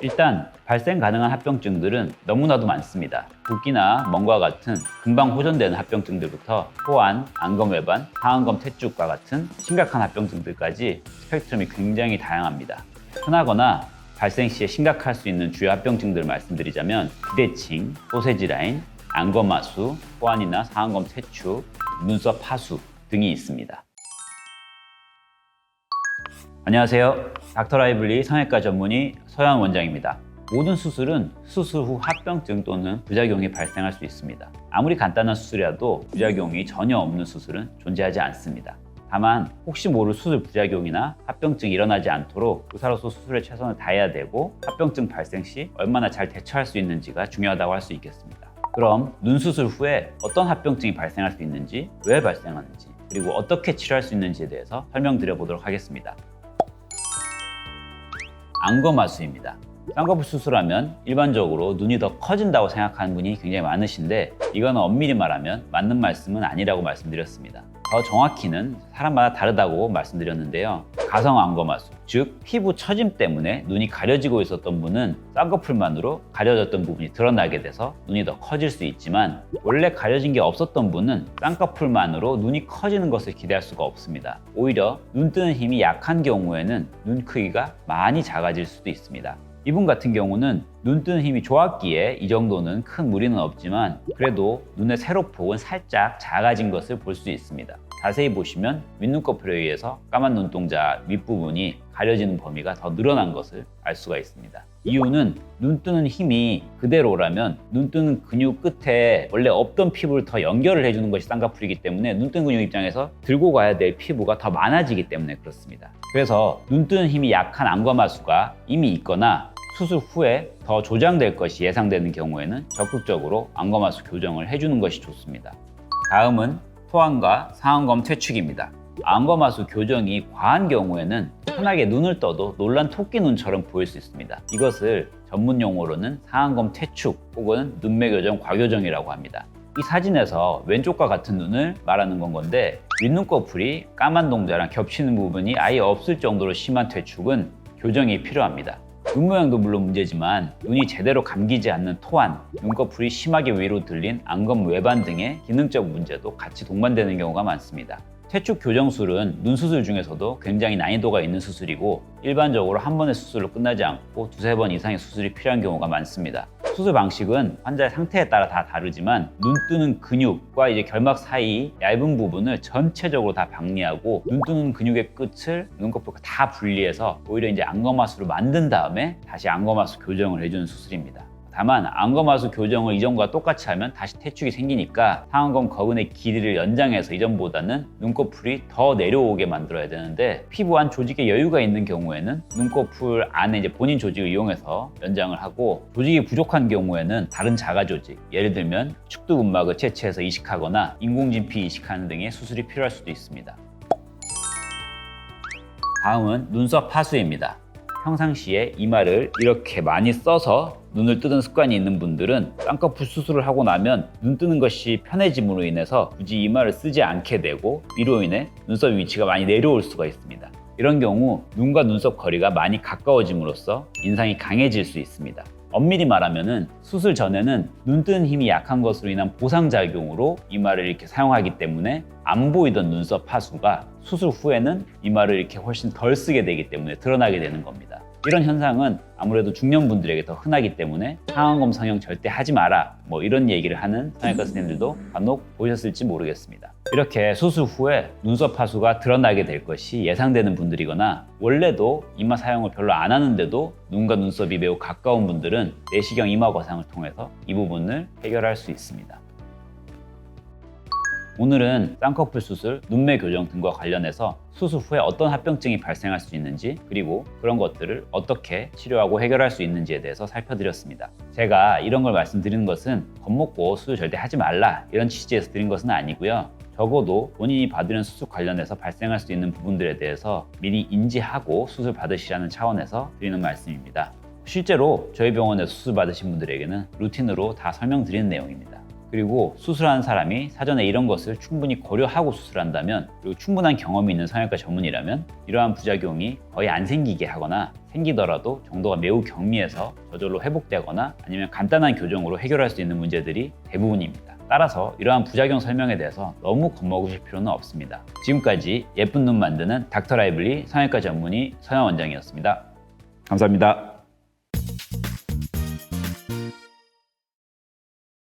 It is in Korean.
일단 발생 가능한 합병증들은 너무나도 많습니다. 붓기나 멍과 같은 금방 호전되는 합병증들부터 호환, 안검외반, 하안검 퇴축과 같은 심각한 합병증들까지 스펙트럼이 굉장히 다양합니다. 흔하거나 발생 시에 심각할 수 있는 주요 합병증들을 말씀드리자면 비대칭, 소세지 라인, 안검하수, 호환이나 상안검 퇴축, 눈썹 하수 등이 있습니다. 안녕하세요. 닥터 라이블리 성형외과 전문의 서현 원장입니다. 모든 수술은 수술 후 합병증 또는 부작용이 발생할 수 있습니다. 아무리 간단한 수술이라도 부작용이 전혀 없는 수술은 존재하지 않습니다. 다만 혹시 모를 수술 부작용이나 합병증이 일어나지 않도록 의사로서 수술에 최선을 다해야 되고 합병증 발생 시 얼마나 잘 대처할 수 있는지가 중요하다고 할 수 있겠습니다. 그럼 눈 수술 후에 어떤 합병증이 발생할 수 있는지, 왜 발생하는지, 그리고 어떻게 치료할 수 있는지에 대해서 설명드려 보도록 하겠습니다. 안검하수입니다. 쌍꺼풀 수술하면 일반적으로 눈이 더 커진다고 생각하는 분이 굉장히 많으신데 이거는 엄밀히 말하면 맞는 말씀은 아니라고 말씀드렸습니다. 더 정확히는 사람마다 다르다고 말씀드렸는데요. 가성 안검하수, 즉 피부 처짐 때문에 눈이 가려지고 있었던 분은 쌍꺼풀만으로 가려졌던 부분이 드러나게 돼서 눈이 더 커질 수 있지만 원래 가려진 게 없었던 분은 쌍꺼풀만으로 눈이 커지는 것을 기대할 수가 없습니다. 오히려 눈 뜨는 힘이 약한 경우에는 눈 크기가 많이 작아질 수도 있습니다. 이분 같은 경우는 눈 뜨는 힘이 좋았기에 이 정도는 큰 무리는 없지만 그래도 눈의 세로폭은 살짝 작아진 것을 볼 수 있습니다. 자세히 보시면 윗눈꺼풀에 의해서 까만 눈동자 윗부분이 가려지는 범위가 더 늘어난 것을 알 수가 있습니다. 이유는 눈 뜨는 힘이 그대로라면 눈 뜨는 근육 끝에 원래 없던 피부를 더 연결을 해주는 것이 쌍꺼풀이기 때문에 눈 뜨는 근육 입장에서 들고 가야 될 피부가 더 많아지기 때문에 그렇습니다. 그래서 눈 뜨는 힘이 약한 안검하수가 이미 있거나 수술 후에 더 조장될 것이 예상되는 경우에는 적극적으로 안검하수 교정을 해주는 것이 좋습니다. 다음은 토안과 상안검 퇴축입니다. 안검하수 교정이 과한 경우에는 편하게 눈을 떠도 놀란 토끼 눈처럼 보일 수 있습니다. 이것을 전문 용어로는 상안검 퇴축 혹은 눈매 교정 과교정이라고 합니다. 이 사진에서 왼쪽과 같은 눈을 말하는 건 건데 윗눈꺼풀이 까만 동자랑 겹치는 부분이 아예 없을 정도로 심한 퇴축은 교정이 필요합니다. 눈 모양도 물론 문제지만 눈이 제대로 감기지 않는 토안, 눈꺼풀이 심하게 위로 들린 안검 외반 등의 기능적 문제도 같이 동반되는 경우가 많습니다. 퇴축 교정술은 눈 수술 중에서도 굉장히 난이도가 있는 수술이고 일반적으로 한 번의 수술로 끝나지 않고 두세 번 이상의 수술이 필요한 경우가 많습니다. 수술 방식은 환자의 상태에 따라 다 다르지만 눈 뜨는 근육과 이제 결막 사이 얇은 부분을 전체적으로 다 박리하고 눈 뜨는 근육의 끝을 눈꺼풀과 다 분리해서 오히려 이제 안검하수로 만든 다음에 다시 안검하수 교정을 해주는 수술입니다. 다만 안검하수 교정을 이전과 똑같이 하면 다시 퇴축이 생기니까 상안검 거근의 길이를 연장해서 이전보다는 눈꺼풀이 더 내려오게 만들어야 되는데 피부 안 조직에 여유가 있는 경우에는 눈꺼풀 안에 이제 본인 조직을 이용해서 연장을 하고 조직이 부족한 경우에는 다른 자가 조직 예를 들면 축두근막을 채취해서 이식하거나 인공진피 이식하는 등의 수술이 필요할 수도 있습니다. 다음은 눈썹 하수입니다. 평상시에 이마를 이렇게 많이 써서 눈을 뜨는 습관이 있는 분들은 쌍꺼풀 수술을 하고 나면 눈 뜨는 것이 편해짐으로 인해서 굳이 이마를 쓰지 않게 되고 이로 인해 눈썹 위치가 많이 내려올 수가 있습니다. 이런 경우 눈과 눈썹 거리가 많이 가까워짐으로써 인상이 강해질 수 있습니다. 엄밀히 말하면은 수술 전에는 눈 뜨는 힘이 약한 것으로 인한 보상작용으로 이마를 이렇게 사용하기 때문에 안 보이던 눈썹 하수가 수술 후에는 이마를 이렇게 훨씬 덜 쓰게 되기 때문에 드러나게 되는 겁니다. 이런 현상은 아무래도 중년분들에게 더 흔하기 때문에 상안검 성형 절대 하지 마라 뭐 이런 얘기를 하는 성형외과 선생님들도 간혹 보셨을지 모르겠습니다. 이렇게 수술 후에 눈썹 하수가 드러나게 될 것이 예상되는 분들이거나 원래도 이마 사용을 별로 안 하는데도 눈과 눈썹이 매우 가까운 분들은 내시경 이마 거상을 통해서 이 부분을 해결할 수 있습니다. 오늘은 쌍꺼풀 수술, 눈매 교정 등과 관련해서 수술 후에 어떤 합병증이 발생할 수 있는지 그리고 그런 것들을 어떻게 치료하고 해결할 수 있는지에 대해서 살펴드렸습니다. 제가 이런 걸 말씀드리는 것은 겁먹고 수술 절대 하지 말라 이런 취지에서 드린 것은 아니고요. 적어도 본인이 받으려는 수술 관련해서 발생할 수 있는 부분들에 대해서 미리 인지하고 수술 받으시라는 차원에서 드리는 말씀입니다. 실제로 저희 병원에서 수술 받으신 분들에게는 루틴으로 다 설명드리는 내용입니다. 그리고 수술하는 사람이 사전에 이런 것을 충분히 고려하고 수술한다면 그리고 충분한 경험이 있는 성형외과 전문이라면 이러한 부작용이 거의 안 생기게 하거나 생기더라도 정도가 매우 경미해서 저절로 회복되거나 아니면 간단한 교정으로 해결할 수 있는 문제들이 대부분입니다. 따라서 이러한 부작용 설명에 대해서 너무 겁먹으실 필요는 없습니다. 지금까지 예쁜 눈 만드는 닥터 라이블리 성형외과 전문의 서영 원장이었습니다. 감사합니다.